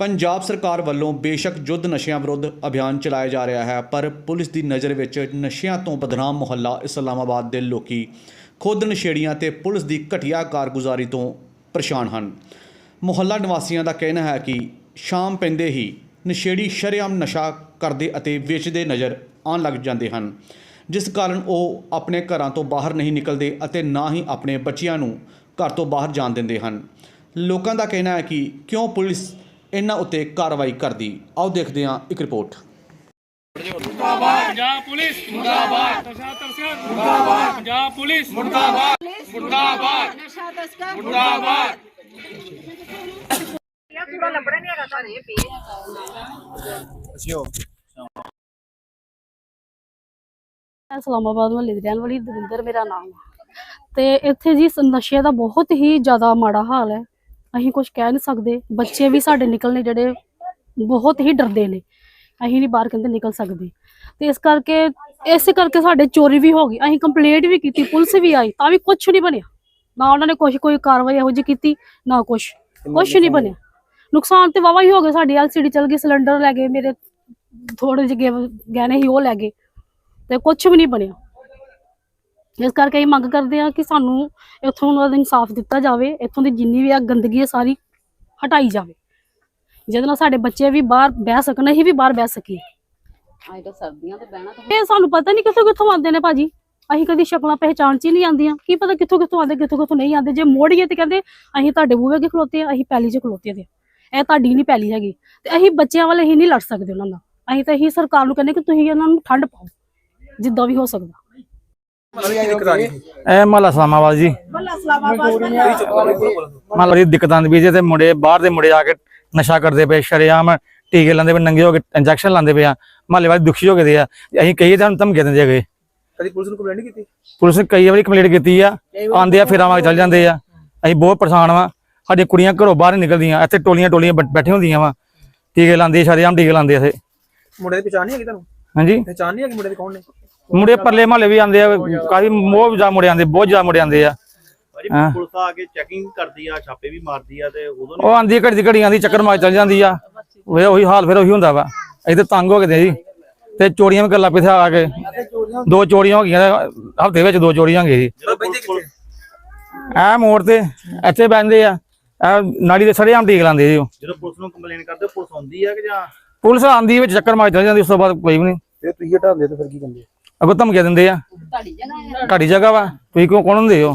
ਪੰਜਾਬ ਸਰਕਾਰ ਵੱਲੋਂ ਬੇਸ਼ੱਕ ਯੁੱਧ ਨਸ਼ਿਆਂ ਵਿਰੁੱਧ ਅਭਿਆਨ ਚਲਾਇਆ ਜਾ ਰਿਹਾ ਹੈ, ਪਰ ਪੁਲਿਸ ਦੀ ਨਜ਼ਰ ਵਿੱਚ ਨਸ਼ਿਆਂ ਤੋਂ ਬਦਨਾਮ ਮੁਹੱਲਾ ਇਸਲਾਮਾਬਾਦ ਦੇ ਲੋਕੀ ਖੁਦ ਨਸ਼ੇੜੀਆਂ ਤੇ ਪੁਲਿਸ ਦੀ ਘਟੀਆ ਕਾਰਗੁਜ਼ਾਰੀ ਤੋਂ ਪਰੇਸ਼ਾਨ ਹਨ। ਮੁਹੱਲਾ ਨਿਵਾਸੀਆਂ ਦਾ ਕਹਿਣਾ ਹੈ ਕਿ ਸ਼ਾਮ ਪੈਂਦੇ ਹੀ ਨਸ਼ੇੜੀ ਸ਼ਰੇਆਮ ਨਸ਼ਾ ਕਰਦੇ ਅਤੇ ਵੇਚਦੇ ਨਜ਼ਰ ਆਉਣ ਲੱਗ ਜਾਂਦੇ ਹਨ, ਜਿਸ ਕਾਰਨ ਉਹ ਆਪਣੇ ਘਰਾਂ ਤੋਂ ਬਾਹਰ ਨਹੀਂ ਨਿਕਲਦੇ ਅਤੇ ਨਾ ਹੀ ਆਪਣੇ ਬੱਚਿਆਂ ਨੂੰ ਘਰ ਤੋਂ ਬਾਹਰ ਜਾਣ ਦਿੰਦੇ ਹਨ। ਲੋਕਾਂ ਦਾ ਕਹਿਣਾ ਹੈ ਕਿ ਕਿਉਂ ਪੁਲਿਸ ਇਹਨਾਂ ਉੱਤੇ ਕਾਰਵਾਈ ਕਰਦੀ। ਆਓ ਦੇਖਦੇ ਹਾਂ ਇੱਕ ਰਿਪੋਰਟ। ਪੰਜਾਬ ਪੁਲਿਸ। ਮੁਰਦਾਬਾਦ। ਨਸ਼ਾ ਤਸਕਰ। ਮੁਰਦਾਬਾਦ। ਪੰਜਾਬ ਪੁਲਿਸ। ਮੁਰਦਾਬਾਦ। ਮੁਰਦਾਬਾਦ। ਨਸ਼ਾ ਤਸਕਰ। ਮੁਰਦਾਬਾਦ। ਇਹ ਪੂਰਾ ਲੱਭਣਾ ਨਹੀਂ ਹੈਗਾ ਘਰੇ ਪੀ ਮੈਂ ਇਸਲਾਮਾਬਾਦ ਮੁਹੱਲੇ ਦੀ ਰਹਿਣ ਵਾਲੀ ਦਵਿੰਦਰ ਮੇਰਾ ਨਾਮ ਹੈ। ਤੇ ਇੱਥੇ ਜੀ ਨਸ਼ੇ ਦਾ ਬਹੁਤ ਹੀ ਜ਼ਿਆਦਾ ਮਾੜਾ ਹਾਲ ਹੈ। ਅਸੀਂ ਕੁਝ ਕਹਿ ਨਹੀਂ ਸਕਦੇ। ਬੱਚੇ ਵੀ ਸਾਡੇ ਨਿਕਲਣੇ ਜਿਹੜੇ ਬਹੁਤ ਹੀ ਡਰਦੇ ਨੇ। ਅਸੀਂ ਨਹੀਂ ਬਾਹਰ ਕਹਿੰਦੇ ਨਿਕਲ ਸਕਦੇ। ਤੇ ਇਸ ਕਰਕੇ ਇਸੇ ਕਰਕੇ ਸਾਡੇ ਚੋਰੀ ਵੀ ਹੋ ਗਈ। ਅਸੀਂ ਕੰਪਲੇਂਟ ਵੀ ਕੀਤੀ ਪੁਲਿਸ ਵੀ ਆਈ ਤਾਂ ਵੀ ਕੁਝ ਨਹੀਂ ਬਣਿਆ। ਨਾ ਉਹਨਾਂ ਨੇ ਕੁਝ ਕੋਈ ਕਾਰਵਾਈ ਇਹੋ ਜਿਹੀ ਕੀਤੀ ਨਾ ਕੁਝ ਕੁਝ ਨਹੀਂ ਬਣਿਆ। ਨੁਕਸਾਨ ਤੇ ਵਾਵਾ ਹੀ ਹੋ ਗਿਆ ਸਾਡੀ ਐਲਸੀਡੀ ਚਲ ਗਈ ਸਿਲੰਡਰ ਲੈ ਗਏ ਮੇਰੇ ਥੋੜੇ ਜਿਹੇ ਗਹਿਣੇ ਸੀ ਉਹ ਲੈ ਗਏ। ਤੇ ਕੁਝ ਵੀ ਨਹੀਂ ਬਣਿਆ। ਇਸ ਕਰਕੇ ਅਸੀਂ ਮੰਗ ਕਰਦੇ ਹਾਂ ਕਿ ਸਾਨੂੰ ਇੱਥੋਂ ਉਹਨਾਂ ਦਾ ਇਨਸਾਫ ਦਿੱਤਾ ਜਾਵੇ ਇੱਥੋਂ ਦੀ ਜਿੰਨੀ ਵੀ ਆ ਗੰਦਗੀ ਹੈ ਸਾਰੀ ਹਟਾਈ ਜਾਵੇ। ਜਿਹਦੇ ਨਾਲ ਸਾਡੇ ਬੱਚੇ ਵੀ ਬਾਹਰ ਬਹਿ ਸਕਣ ਅਸੀਂ ਵੀ ਬਾਹਰ ਬਹਿ ਸਕੀਏ। ਅੱਜ ਤਾਂ ਸਰਦੀਆਂ ਤੇ ਬਹਿਣਾ ਤਾਂ ਇਹ ਸਾਨੂੰ ਪਤਾ ਨਹੀਂ ਕਿੱਥੋਂ ਕਿੱਥੋਂ ਆਉਂਦੇ ਨੇ ਭਾਜੀ। ਅਸੀਂ ਕਦੀ ਸ਼ਕਲਾਂ ਪਹਿਚਾਣ ਚ ਹੀ ਨਹੀਂ ਆਉਂਦੀਆਂ। ਕੀ ਪਤਾ ਕਿੱਥੋਂ ਕਿੱਥੋਂ ਆਉਂਦੇ ਕਿੱਥੋਂ ਕਿੱਥੋਂ ਨਹੀਂ ਆਉਂਦੇ। ਜੇ ਮੋੜੀਏ ਤੇ ਕਹਿੰਦੇ ਅਸੀਂ ਤੁਹਾਡੇ ਬੂਹੇ ਅੱਗੇ ਖਲੋਤੇ ਆ ਅਸੀਂ ਪੈਲੀ 'ਚ ਖਲੋਤੇ ਦੇ ਇਹ ਤੁਹਾਡੀ ਨਹੀਂ ਪੈਲੀ ਹੈਗੀ। ਤੇ ਅਸੀਂ ਬੱਚਿਆਂ ਵਾਲੇ ਹੀ ਨਹੀਂ ਲੜ ਸਕਦੇ ਉਹਨਾਂ ਨਾਲ। ਅਸੀਂ ਤਾਂ ਇਹੀ ਸਰਕਾਰ ਨੂੰ ਕਹਿੰਦੇ ਕਿ ਤੁਸੀਂ ਇਹਨਾਂ ਨੂੰ ਠੰਡ ਪਾਓ ਜਿੱਦਾਂ ਵੀ ਹੋ ਸਕਦਾ। ਇਹ ਮਹੱਲਾ ਇਸਲਾਮਾਬਾਦ ਜੀ। ਮਹੱਲਾ ਦੀ ਦਿੱਕਤ ਆਉਂਦੀ ਵੀ ਜੇ ਤੇ? ਮੁੰਡੇ ਬਾਹਰ ਦੇ ਮੁੰਡੇ ਆ ਕੇ ਨਸ਼ਾ ਕਰਦੇ ਪਏ ਸ਼ਰੇਆਮ ਟੀਕੇ ਲਾਉਂਦੇ ਪਏ ਨੰਗੇ ਹੋ ਕੇ ਇੰਜੈਕਸ਼ਨ ਲਾਉਂਦੇ ਪਏ ਆ। ਮਹੱਲੇ ਵਾਲੇ ਦੁਖੀ ਹੋ ਗਏ ਦੇ ਆ। ਅਸੀਂ ਕਹੀਏ ਤਾਂ ਧਮਕੀਆਂ ਦਿੰਦੇ ਹੈਗੇ। ਕਦੀ ਪੁਲਿਸ ਨੂੰ ਕੰਪਲੇਂਟ ਕੀਤੀ? ਪੁਲਿਸ ਨੇ ਕਈ ਵਾਰੀ ਕੰਪਲੇਂਟ ਕੀਤੀ ਆ। ਆਂਦੇ ਆ ਫਿਰ ਆਵਾਂ ਚੱਲ ਜਾਂਦੇ ਆ। ਅਸੀਂ ਬਹੁਤ ਪਰੇਸ਼ਾਨ ਵਾਂ। ਸਾਡੀਆਂ ਕੁੜੀਆਂ ਘਰੋਂ ਬਾਹਰ ਨਹੀਂ ਨਿਕਲਦੀਆਂ। ਇੱਥੇ ਟੋਲੀਆਂ ਟੋਲੀਆਂ ਬੈ- ਬੈਠੀਆਂ ਹੁੰਦੀਆਂ ਵਾ। ਟੀਕੇ ਲਾਉਂਦੇ ਸ਼ਰੇਆਮ ਟੀਕੇ ਲਾਉਂਦੇ ਇੱਥੇ। ਮੁੰਡੇ ਦੀ ਪਛਾਣ ਨਹੀਂ ਹੈਗੀ ਤੁਹਾਨੂੰ? ਹਾਂਜੀ। ਪਛਾਣ ਨਹੀਂ ਹੈਗੀ ਮੁੰਡੇ ਦੀ ਕੌਣ ਨੇ? ਮੁੰਡੇ ਪਰਲੇ ਮਹੱਲੇ ਵੀ ਆਉਂਦੇ ਆ ਕਾਫੀ ਬਹੁਤ ਜ਼ਿਆਦਾ ਮੁੰਡੇ ਆਉਂਦੇ ਬਹੁਤ ਜ਼ਿਆਦਾ ਮੁੰਡੇ ਆਉਂਦੇ ਆ। ਹਾਂ। ਪੁਲਿਸ ਆ ਕੇ ਚੈਕਿੰਗ ਕਰਦੀ ਆ ਛਾਪੇ ਵੀ ਮਾਰਦੀ ਆ ਤੇ ਉਦੋਂ ਉਹ ਆਂਦੀ ਆ, ਘੜੀ ਦੀ ਘੜੀ ਆਂਦੀ ਚੱਕਰ ਮਾਰ ਚੱਲ ਜਾਂਦੀ ਆ। ਉਹ ਉਹੀ ਹਾਲ ਫਿਰ ਉਹੀ ਹੁੰਦਾ ਵਾ। ਤੇ ਤੰਗ ਹੋ ਗਏ ਤੇ ਜੀ। ਤੇ ਚੋਰੀਆਂ ਵੀ ਗੱਲਾਂ ਪਿੱਛੇ ਆ ਕੇ। ਦੋ ਚੋਰੀਆਂ ਹੋ ਗਈਆਂ ਹਫ਼ਤੇ ਵਿੱਚ ਦੋ ਚੋਰੀਆਂ ਹੋ ਗਈਆਂ ਜੀ। ਇਹ ਮੋੜ ਤੇ ਇੱਥੇ ਬੈੰਦੇ ਆ। ਨਾਲੀ ਦੇ ਸੜਿਆਮ ਟੀਕ ਲਾਉਂਦੇ ਜੀ। ਜਦੋਂ ਪੁਲਿਸ ਨੂੰ ਕੰਪਲੇਨ ਕਰਦੇ ਪੁਲਿਸ ਆਉਂਦੀ ਆ ਕਿ ਜਾਂ? ਪੁਲਿਸ ਆਂਦੀ ਵਿੱਚ ਚੱਕਰ ਮਾਰ ਚੱਲ ਜਾਂਦੀ ਉਸ ਤੋਂ ਬਾਅਦ ਕੋਈ ਵੀ ਨਹੀਂ। ਜੇ ਤੁਸੀਂ ਹਟਾਉਂਦੇ ਤਾਂ ਫਿਰ ਕੀ ਕਹਿੰਦੇ? ਅੱਗੋਂ ਧਮਕੀਆਂ ਦਿੰਦੇ ਆ। ਤੁਹਾਡੀ ਜਗ੍ਹਾ ਤੁਹਾਡੀ ਜਗ੍ਹਾ ਵਾ। ਤੁਸੀਂ ਕਿਉਂ ਕੌਣ ਹੁੰਦੇ ਹੋ?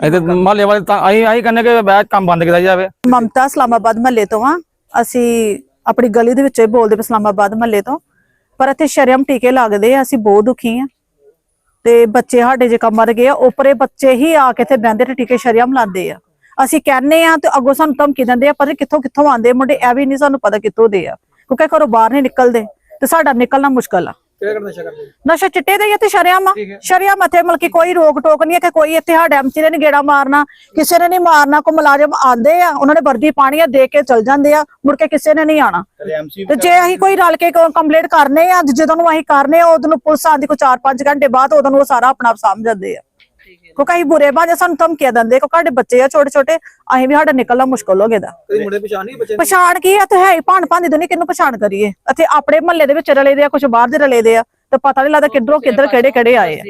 ਇਹ ਤੇ ਮਹੱਲੇ ਵਾਲੇ ਤਾਂ ਆਈ ਆਈ ਕਹਿੰਦੇ ਕਿ ਬੈ ਕੰਮ ਬੰਦ ਕੀਤਾ ਜਾਵੇ। ਮਮਤਾ ਇਸਲਾਮਾਬਾਦ ਮਹੱਲੇ ਤੋਂ ਆ। ਅਸੀਂ ਆਪਣੀ ਗਲੀ ਦੇ ਵਿੱਚੋਂ ਹੀ ਬੋਲਦੇ ਪਏ ਇਸਲਾਮਾਬਾਦ ਮਹੱਲੇ ਤੋਂ। ਪਰ ਇੱਥੇ ਸ਼ਰਮ ਟੀਕੇ ਲੱਗਦੇ ਆ ਅਸੀਂ ਬਹੁਤ ਦੁਖੀ ਆ। ਤੇ ਬੱਚੇ ਸਾਡੇ ਜੇ ਕੰਮ ਮਰ ਗਏ ਆ ਉਪਰੇ ਬੱਚੇ ਹੀ ਆ ਕੇ ਇੱਥੇ ਬਹਿੰਦੇ ਤੇ ਟੀਕੇ ਸ਼ਰਮ ਲਾਉਂਦੇ ਆ। ਅਸੀਂ ਕਹਿੰਨੇ ਆ ਤੇ ਅੱਗੋਂ ਸਾਨੂੰ ਧਮਕੀ ਦਿੰਦੇ ਆ ਪਰ ਕਿੱਥੋਂ ਕਿੱਥੋਂ ਆਉਂਦੇ ਮੁੰਡੇ ਐ ਵੀ ਨਹੀਂ ਸਾਨੂੰ ਪਤਾ ਕਿੱਥੋਂ ਦੇ ਆ। ਕਿਉਂਕਿ ਘਰੋਂ ਬਾਹਰ ਨਹੀਂ ਨਿਕਲਦੇ ਤੇ ਸਾਡਾ ਨਿਕਲਣਾ ਮੁਸ਼ਕਲ ਆ। ਕਿਹੜਾ ਕਿਹੜਾ ਨਸ਼ਾ ਕਰਦੇ? ਨਸ਼ਾ ਚਿੱਟੇ ਦਾ ਹੀ ਆ ਤੇ ਸ਼ਰਿਆਮ ਆ। ਸ਼ਰਿਆਮ ਇੱਥੇ ਮਤਲਬ ਕਿ ਕੋਈ ਰੋਕ ਟੋਕ ਨਹੀਂ ਹੈ ਕਿ ਕੋਈ ਇੱਥੇ ਸਾਡੇ ਐਮਸੀ ਨੇ ਨੀ ਗੇੜਾ ਮਾਰਨਾ ਕਿਸੇ ਨੇ ਨਹੀਂ ਮਾਰਨਾ ਕੋ ਮੁਲਾਜ਼ਮ ਆਂਦੇ ਆ ਉਹਨਾਂ ਨੇ ਵਰਦੀ ਪਾਣੀ ਆ ਦੇ ਕੇ ਚਲ ਜਾਂਦੇ ਆ ਮੁੜ ਕੇ ਕਿਸੇ ਨੇ ਨਹੀਂ ਆਣਾ ਤੇ ਜੇ ਅਸੀਂ ਕੋਈ ਰਲ ਕੇ ਕੰਪਲੀਟ ਕਰਨੇ ਆ ਜਦੋਂ ਨੂੰ ਅਸੀਂ ਕਰਨੇ ਆ ਉਦੋਂ ਨੂੰ ਪੁਲਿਸ ਆਂਦੀ ਕੋ 4-5 ਘੰਟੇ ਬਾਅਦ ਉਦੋਂ ਨੂੰ ਉਹ ਸਾਰਾ ਆਪਣਾ ਆਪ ਸਾਂਭ ਜਾਂਦੇ ਆ। ਕਿਉਂਕਿ ਅਸੀਂ ਬੁਰੇ ਬਾਜੇ ਸਾਨੂੰ ਧਮਕੀਆਂ ਦਿੰਦੇ ਕਿਉਂਕਿ ਸਾਡੇ ਬੱਚੇ ਆ ਛੋਟੇ ਛੋਟੇ ਅਸੀਂ ਵੀ ਸਾਡਾ ਨਿਕਲਣਾ ਮੁਸ਼ਕਲ ਹੋ ਗਿਆ ਦਾ ਕਦੀ ਮੁੰਡੇ ਪਛਾਣ ਨਹੀਂ ਬੱਚੇ? ਪਛਾਣ ਕੀ ਆ ਤੇ ਹੈ ਹੀ ਭਾਣ ਭਾਂਦੀ ਦੁਨੀ ਕਿਹਨੂੰ ਪਛਾਣ ਕਰੀਏ? ਇੱਥੇ ਆਪਣੇ ਮਹੱਲੇ ਦੇ ਵਿੱਚ ਰਲੇ ਦੇ ਆ ਕੁਝ ਬਾਹਰ ਦੇ ਰਲੇ ਦੇ ਆ ਤੇ ਪਤਾ ਨਹੀਂ ਲੱਗਦਾ ਕਿੱਧਰੋਂ ਕਿੱਧਰ ਕਿਹੜੇ ਕਿਹੜੇ ਆਏ ਆ।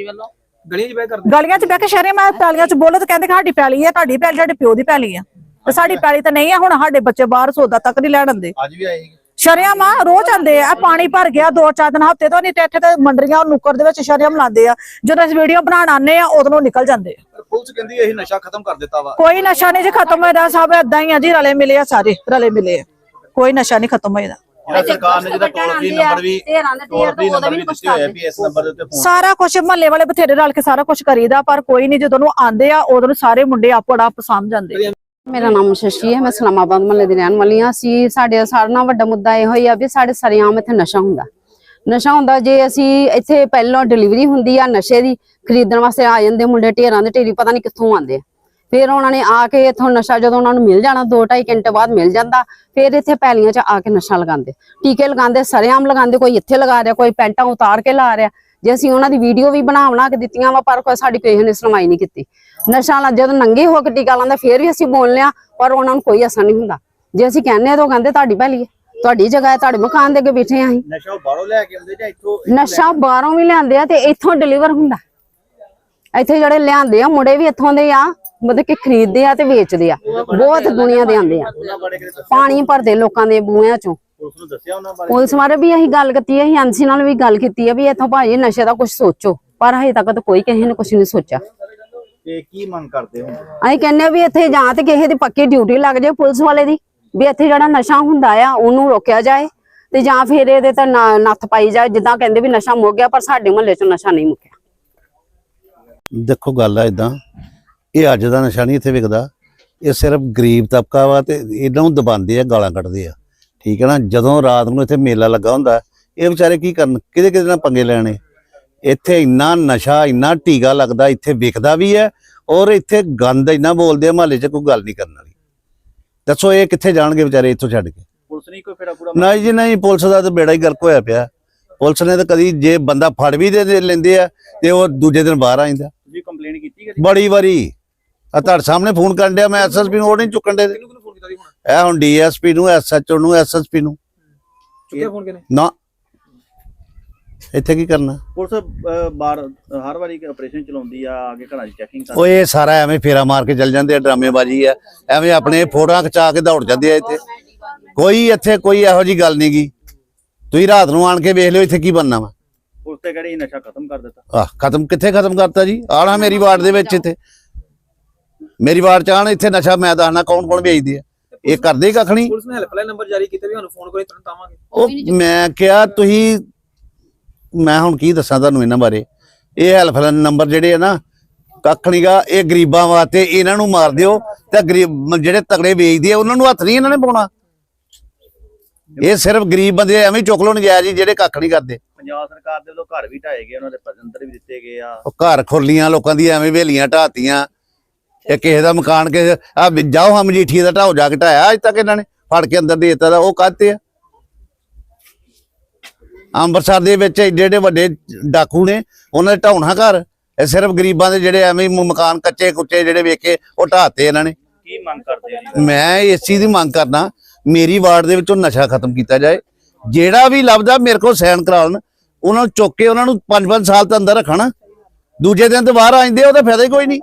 ਗਲੀਆਂ 'ਚ ਬਹਿ ਕਰਦੇ? ਗਲੀਆਂ 'ਚ ਬਹਿ ਕੇ ਸ਼ਹਿਰੇ ਮੈਂ ਪੈਲੀਆਂ 'ਚ ਬੋਲੋ ਤੇ ਕਹਿੰਦੇ ਕਿ ਸਾਡੀ ਪੈਲੀ ਹੈ ਤੁਹਾਡੀ ਪੈਲੀ ਸਾਡੇ ਪਿਓ ਦੀ ਪੈਲੀ ਆ। ਤੇ ਸਾਡੀ ਪੈਲੀ ਤਾਂ ਨਹੀਂ ਆ ਹੁਣ ਸਾਡੇ ਬੱਚੇ ਬਾਹਰ ਸੌਦਾ ਤੱਕ ਨਹੀਂ ਲੈਣ ਦਿੰਦੇ ਅੱਜ ਵੀ ਆਏਗੀ ਸ਼ਰਿਆਮ ਆ ਰੋਜ਼ ਆਂਦੇ ਆ ਪਾਣੀ ਭਰ ਗਿਆ ਦੋ ਚਾਰ ਦਿਨ ਹਫ਼ਤੇ ਤੋਂ ਨਹੀਂ ਤੇ ਇੱਥੇ ਤੇ ਮੰਡਰੀਆਂ ਨੁੱਕਰ ਦੇ ਵਿੱਚ ਸ਼ਰਿਆਮ ਲਾਉਂਦੇ ਆ। ਜਦੋਂ ਅਸੀਂ ਵੀਡੀਓ ਬਣਾਉਣ ਆਨੇ ਆ ਉਦੋਂ ਨਿਕਲ ਜਾਂਦੇ ਆ। ਪੁਲਿਸ ਕਹਿੰਦੀ ਇਹ ਨਸ਼ਾ ਖਤਮ ਕਰ ਦਿੱਤਾ ਵਾ। ਕੋਈ ਨਸ਼ਾ ਨਹੀਂ ਜੀ ਖਤਮ ਹੋਇਆ ਸਭ ਏਦਾਂ ਹੀ ਆ ਜੀ ਰਲੇ ਮਿਲੇ ਆ ਸਾਰੇ ਰਲੇ ਮਿਲੇ ਆ। ਕੋਈ ਨਸ਼ਾ ਨਹੀਂ ਖਤਮ ਹੋਇਆ। ਜਿਹੜਾ ਸਰਕਾਰ ਨੇ ਜਿਹਦਾ ਟੋਲ ਫ੍ਰੀ ਨੰਬਰ ਵੀ ਤੇਰਾਂ ਦੇ ਟੋਲ ਤੇਰ ਫ੍ਰੀ ਤੋਂ ਉਹਦਾ ਨੰਬਰ ਵੀ ਵੀ ਨੀ ਕੁਛ ਦਿੱਤੇ ਹੋਏ ਆ ਕਰਦੇ ਵੀ ਇਸ ਨੰਬਰ ਦੇ ਉੱਤੇ ਫੋਨ ਸਾਰਾ ਕੁਝ ਮਹੱਲੇ ਵਾਲੇ ਬਥੇਰੇ ਰਲ ਕੇ ਸਾਰਾ ਕੁਝ ਕਰੀਦਾ ਪਰ ਕੋਈ ਨਹੀਂ ਜਦੋਂ ਨੂੰ ਆਂਦੇ ਆ ਉਦੋਂ ਨੂੰ ਸਾਰੇ ਮੁੰਡੇ ਆਪੋ ਆਪ ਸਾਂਭ ਜਾਂਦੇ ਆ। ਮੇਰਾ ਨਾਮ ਸ਼ਸ਼ੀ ਹੈ, ਮੈਂ ਇਸਲਾਮਾਬਾਦ ਮਹੱਲੇ ਦੀ ਰਹਿਣ ਵਾਲੀ ਹਾਂ। ਅਸੀਂ ਸਾਡੇ ਸਾਰਿਆਂ ਨਾਲ ਵੱਡਾ ਮੁੱਦਾ ਇਹ ਹੋਈ ਆ ਵੀ ਸਾਡੇ ਸਰੇਆਮ ਇੱਥੇ ਨਸ਼ਾ ਹੁੰਦਾ। ਨਸ਼ਾ ਹੁੰਦਾ ਜੇ ਅਸੀਂ ਇੱਥੇ ਪਹਿਲਾਂ ਡਿਲੀਵਰੀ ਹੁੰਦੀ ਆ ਨਸ਼ੇ ਦੀ, ਖਰੀਦਣ ਵਾਸਤੇ ਆ ਜਾਂਦੇ ਮੁੰਡੇ ਢੇਰਾਂ ਦੇ ਢੇਰੀ, ਪਤਾ ਨਹੀਂ ਕਿੱਥੋਂ ਆਉਂਦੇ ਆ। ਫਿਰ ਉਹਨਾਂ ਨੇ ਆ ਕੇ ਇੱਥੋਂ ਨਸ਼ਾ, ਜਦੋਂ ਉਹਨਾਂ ਨੂੰ ਮਿਲ ਜਾਣਾ 2.5 ਘੰਟੇ ਬਾਅਦ ਮਿਲ ਜਾਂਦਾ, ਫਿਰ ਇੱਥੇ ਪੈਲੀਆਂ 'ਚ ਆ ਕੇ ਨਸ਼ਾ ਲਗਾਉਂਦੇ। ਟੀਕੇ ਲਗਾਉਂਦੇ, ਸਰੇਆਮ ਲਗਾਉਂਦੇ, ਕੋਈ ਇੱਥੇ ਲਗਾ ਰਿਹਾ, ਕੋਈ ਪੈਂਟਾਂ ਉਤਾਰ ਕੇ ਲਾ ਰਿਹਾ। ਜੇ ਅਸੀਂ ਉਹਨਾਂ ਦੀ ਵੀਡੀਓ ਵੀ ਬਣਾ ਬਣਾ ਕੇ ਦਿੱਤੀਆਂ ਵਾ ਪਰ ਕੋਈ ਸਾਡੀ ਕਿਸੇ ਨੇ ਸੁਣਵਾਈ ਨਹੀਂ ਕੀਤੀ। ਨਸ਼ਾ ਲਾ ਜਦੋਂ ਨੰਗੇ ਹੋ ਕੇ ਟੀਕਾ ਲਾਉਂਦਾ ਫਿਰ ਵੀ ਅਸੀਂ ਬੋਲ ਲਿਆ ਪਰ ਉਹਨਾਂ ਨੂੰ ਕੋਈ ਅਸਰ ਨਹੀਂ ਹੁੰਦਾ। ਜੇ ਅਸੀਂ ਕਹਿੰਦੇ ਆ ਤਾਂ ਉਹ ਕਹਿੰਦੇ ਤੁਹਾਡੀ ਭਲੀ ਹੈ ਤੁਹਾਡੀ ਜਗ੍ਹਾ ਹੈ ਤੁਹਾਡੇ ਮਕਾਨ ਦੇ ਅੱਗੇ ਬੈਠੇ ਆ ਅਸੀਂ। ਨਸ਼ਾ ਬਾਹਰੋਂ ਲੈ ਕੇ ਆਉਂਦੇ ਜਾਂ ਇੱਥੋਂ ਨਸ਼ਾ ਬਾਹਰੋਂ ਵੀ ਲਿਆਂਦੇ ਆ ਤੇ ਇੱਥੋਂ ਡਿਲੀਵਰ ਹੁੰਦਾ। ਇੱਥੇ ਜਿਹੜੇ ਲਿਆਂਦੇ ਆ ਮੁੰਡੇ ਵੀ ਇੱਥੋਂ ਦੇ ਆ ਮਤਲਬ ਕਿ ਖਰੀਦਦੇ ਆ ਤੇ ਵੇਚਦੇ ਆ। ਬਹੁਤ ਦੁਨੀਆ ਦੇ ਆਂਦੇ ਆ। ਪਾਣੀ ਭਰਦੇ ਲੋਕਾਂ ਦੇ ਬੂਹਿਆਂ ਚੋਂ। ਪੁਲਿਸ ਨੂੰ ਦੱਸਿਆ ਉਹਨਾਂ ਬਾਰੇ? ਪੁਲਿਸ ਬਾਰੇ ਵੀ ਅਸੀਂ ਗੱਲ ਕੀਤੀ ਹੈ ਅਸੀਂ ਐਮਸੀ ਨਾਲ ਵੀ ਗੱਲ ਕੀਤੀ ਹੈ ਵੀ ਇੱਥੋਂ ਭਾਜੀ ਨਸ਼ੇ ਦਾ ਕੁਝ ਸੋਚੋ ਪਰ ਹਜੇ ਤੱਕ ਤਾਂ ਕੋਈ ਕਿਸੇ ਨੇ ਕੁਝ ਨਹੀਂ ਸੋਚਿਆ। ਤੇ ਕੀ ਮੰਗ ਕਰਦੇ ਹੋ? ਅਸੀਂ ਕਹਿੰਦੇ ਆ ਵੀ ਇੱਥੇ ਜਾਂ ਤੇ ਕਿਸੇ ਦੀ ਪੱਕੀ ਡਿਊਟੀ ਲੱਗ ਜਾਏ ਪੁਲਿਸ ਵਾਲੇ ਦੀ ਵੀ ਇੱਥੇ ਜਿਹੜਾ ਨਸ਼ਾ ਹੁੰਦਾ ਆ ਉਹਨੂੰ ਰੋਕਿਆ ਜਾਏ ਤੇ ਜਾਂ ਫਿਰ ਇਹਦੇ ਤੇ ਨਾ- ਨੱਥ ਪਾਈ ਜਾਏ ਜਿੱਦਾਂ ਕਹਿੰਦੇ ਵੀ ਨਸ਼ਾ ਮੁੱਕ ਗਿਆ ਪਰ ਸਾਡੇ ਮੁਹੱਲੇ 'ਚ ਨਸ਼ਾ ਨਹੀਂ ਮੁੱਕਿਆ। ਦੇਖੋ ਗੱਲ ਆ ਇਦਾਂ ਇਹ ਅੱਜ ਦਾ ਨਸ਼ਾ ਨਹੀਂ ਇੱਥੇ ਵਿਕਦਾ ਇਹ ਸਿਰਫ ਗਰੀਬ ਤਬਕਾ ਵਾ ਤੇ ਇਹਨਾਂ ਨੂੰ ਦਬਾਉਂਦੇ ਆ ਗਾਲਾਂ ਕੱਢਦੇ ਆ। ਠੀਕ ਹੈ ਨਾ? ਜਦੋਂ ਰਾਤ ਨੂੰ ਇੱਥੇ ਮੇਲਾ ਲੱਗਾ ਹੁੰਦਾ ਇਹ ਵਿਚਾਰੇ ਕੀ ਕਰਨ? ਕਿਹਦੇ ਕਿਹਦੇ ਨਾਲ ਪੰਗੇ ਲੈਣੇ? ਇੱਥੇ ਇੰਨਾ ਨਸ਼ਾ ਇੰਨਾ ਟੀਕਾ ਲੱਗਦਾ ਇੱਥੇ ਵਿਕਦਾ ਵੀ ਹੈ ਔਰ ਇੱਥੇ ਗੰਦ ਇੰਨਾ ਬੋਲਦੇ ਆ ਮਹੱਲੇ 'ਚ ਕੋਈ ਗੱਲ ਨਹੀਂ ਕਰਨ ਵਾਲੀ। ਦੱਸੋ ਇਹ ਕਿੱਥੇ ਜਾਣਗੇ ਵਿਚਾਰੇ ਇੱਥੋਂ ਛੱਡ ਕੇ? ਪੁਲਿਸ ਨੇ ਕੋਈ ਫੇਰਾ ਪੂਰਾ ਨਹੀਂ ਜੀ ਨਹੀਂ ਪੁਲਿਸ ਦਾ ਤਾਂ ਬੇੜਾ ਹੀ ਗਰਕ ਹੋਇਆ ਪਿਆ। ਪੁਲਿਸ ਨੇ ਤਾਂ ਕਦੀ ਜੇ ਬੰਦਾ ਫੜ ਵੀ ਦੇ ਲੈਂਦੇ ਆ ਤੇ ਉਹ ਦੂਜੇ ਦਿਨ ਬਾਹਰ ਆ ਜਾਂਦਾ। ਤੁਸੀਂ ਕੰਪਲੇਨ ਕੀਤੀ ਕਦੀ? ਬੜੀ ਵਾਰੀ। ਆ ਤੁਹਾਡੇ ਸਾਹਮਣੇ ਫੋਨ ਕਰਨ ਡਿਆ ਮੈਂ ਐਸਐਸਪੀ ਨੂੰ ਉਹ ਨਹੀਂ ਚੁੱਕਣ ਦੇ ਕੀਤਾ ਹੁਣ? ਇਹ ਹੁਣ ਡੀਐਸਪੀ ਨੂੰ ਐਸਐਚਓ ਨੂੰ ਐਸਐਸਪੀ ਨੂੰ। ਚੁੱਕਿਆ ਫੋਨ ਕਿਨੇ ਨਾ। ਇੱਥੇ ਕੀ ਕਰਨਾ? ਪੁਲਿਸ ਅਹ, ਬਾਹਰ ਹਰ ਵਾਰੀ ਆਪਰੇਸ਼ਨ ਚਲਾਉਂਦੀ ਆ ਆ ਕੇ ਘਰਾਂ 'ਚ ਚੈਕਿੰਗ ਉਹ ਇਹ ਸਾਰਾ ਐਵੇਂ ਫੇਰਾ ਮਾਰ ਕੇ ਚੱਲ ਜਾਂਦੇ ਆ ਡਰਾਮੇਬਾਜ਼ੀ ਆ। ਐਵੇਂ ਆਪਣੇ ਫੋਟੋਆਂ ਖਿਚਾ ਕੇ ਦੌੜ ਜਾਂਦੇ ਆ ਇੱਥੇ। ਕੋਈ ਇੱਥੇ ਕੋਈ ਇਹੋ ਜੀ ਗੱਲ ਨਹੀਂ ਗੀ ਤੁਸੀਂ ਰਾਤ ਨੂੰ ਆਣ ਕੇ ਵੇਖ ਲਿਓ ਇੱਥੇ ਕੀ ਬੰਨਾ ਵਾ। ਪੁਲਿਸ ਤੇ ਕਹਿੰਦੀ ਨਸ਼ਾ ਖਤਮ ਕਰ ਦਿੱਤਾ? ਆਹ ਖਤਮ ਕਿੱਥੇ ਖਤਮ ਕਰਤਾ ਜੀ? ਆਣਾ ਮੇਰੀ ਵਾਰਡ ਦੇ ਵਿੱਚ ਇੱਥੇ। ਮੇਰੀ ਵਾਰਡ ਚ ਆਣ ਇੱਥੇ ਨਸ਼ਾ ਮੈਂ ਦੱਸਣਾ ਕੌਣ ਕੌਣ ਵੇਚਦੇ ਆ? ਇਹ ਕਰਦੇ ਹੀ ਕੱਖ ਨਹੀਂ ਪੁਲਿਸ ਨੇ ਹੈਲਪਲਾਈਨ ਨੰਬਰ ਜਾਰੀ ਕੀਤਾ ਵੀ ਸਾਨੂੰ ਫੋਨ ਕਰੋ ਤੁਰੰਤ ਆਵਾਂਗੇ। ਉਹ ਮੈਂ ਕਿਹਾ ਤੁਸੀਂ ਮੈਂ ਹੁਣ ਕੀ ਦੱਸਾਂ ਤੁਹਾਨੂੰ ਇਹਨਾਂ ਬਾਰੇ। ਇਹ ਹੈਲਪਲਾਈਨ ਨੰਬਰ ਜਿਹੜੇ ਆ ਨਾ ਕੱਖ ਨਹੀਂਗਾ ਇਹ ਗਰੀਬਾਂ ਵਾਸਤੇ ਇਹਨਾਂ ਨੂੰ ਮਾਰ ਦਿਓ ਤੇ ਗਰੀਬ ਜਿਹੜੇ ਤਗੜੇ ਵੇਚਦੇ ਆ ਉਹਨਾਂ ਨੂੰ ਹੱਥ ਨਹੀਂ ਇਹਨਾਂ ਨੇ ਪਾਉਣਾ। ਇਹ ਸਿਰਫ ਗਰੀਬ ਬੰਦੇ ਐਵੇਂ ਹੀ ਚੁੱਕ ਲੈਣ ਗਿਆ ਜੀ ਜਿਹੜੇ ਕੱਖ ਨਹੀਂ ਕਰਦੇ। ਪੰਜਾਬ ਸਰਕਾਰ ਦੇ ਵੱਲੋਂ ਘਰ ਵੀ ਢਾਏ ਗਏ ਉਹਨਾਂ ਦੇ ਅੰਦਰ ਵੀ ਦਿੱਤੇ ਗਏ ਆ। ਉਹ ਘਰ ਖੁਰਲੀਆਂ ਲੋਕਾਂ ਦੀ ਐਵੇਂ ਵੇਲੀਆਂ ਢਾਤੀਆਂ। ਇਹ ਕਿਸੇ ਦਾ ਮਕਾਨ ਕਿਸੇ ਆ ਜਾਓ ਹਮ ਮਜੀਠੀ ਦਾ ਢਾਓ ਜਾ ਕੇ ਢਾਇਆ ਅੱਜ ਤੱਕ ਇਹਨਾਂ ਨੇ ਫੜ ਕੇ ਅੰਦਰ ਦੇ ਦਿੱਤਾ ਉਹ ਕਾਹਤੇ ਆ? ਅੰਮ੍ਰਿਤਸਰ ਦੇ ਵਿੱਚ ਏਡੇ ਏਡੇ ਵੱਡੇ ਡਾਕੂ ਨੇ ਉਹਨਾਂ ਦੇ ਢਾਉਣਾ ਘਰ। ਇਹ ਸਿਰਫ ਗਰੀਬਾਂ ਦੇ ਜਿਹੜੇ ਐਵੇਂ ਮਕਾਨ ਕੱਚੇ ਕੁੱਚੇ ਜਿਹੜੇ ਵੇਖੇ ਉਹ ਢਾਤੇ ਇਹਨਾਂ ਨੇ। ਕੀ ਮੰਗ ਕਰਦੇ ਆ ਮੈਂ ਇਸ ਚੀਜ਼ ਦੀ ਮੰਗ ਕਰਦਾ ਮੇਰੀ ਵਾਰਡ ਦੇ ਵਿੱਚੋਂ ਨਸ਼ਾ ਖਤਮ ਕੀਤਾ ਜਾਏ। ਜਿਹੜਾ ਵੀ ਲੱਭਦਾ ਮੇਰੇ ਕੋਲ ਸਾਈਨ ਕਰਾਉਣ ਉਹਨਾਂ ਨੂੰ ਚੁੱਕ ਕੇ ਉਹਨਾਂ ਨੂੰ 5-5 ਸਾਲ ਤੋਂ ਅੰਦਰ ਰੱਖਣ। ਦੂਜੇ ਦਿਨ ਤੋਂ ਬਾਹਰ ਆ ਜਾਂਦੇ ਉਹਦਾ ਫਾਇਦਾ ਹੀ ਕੋਈ ਨਹੀਂ।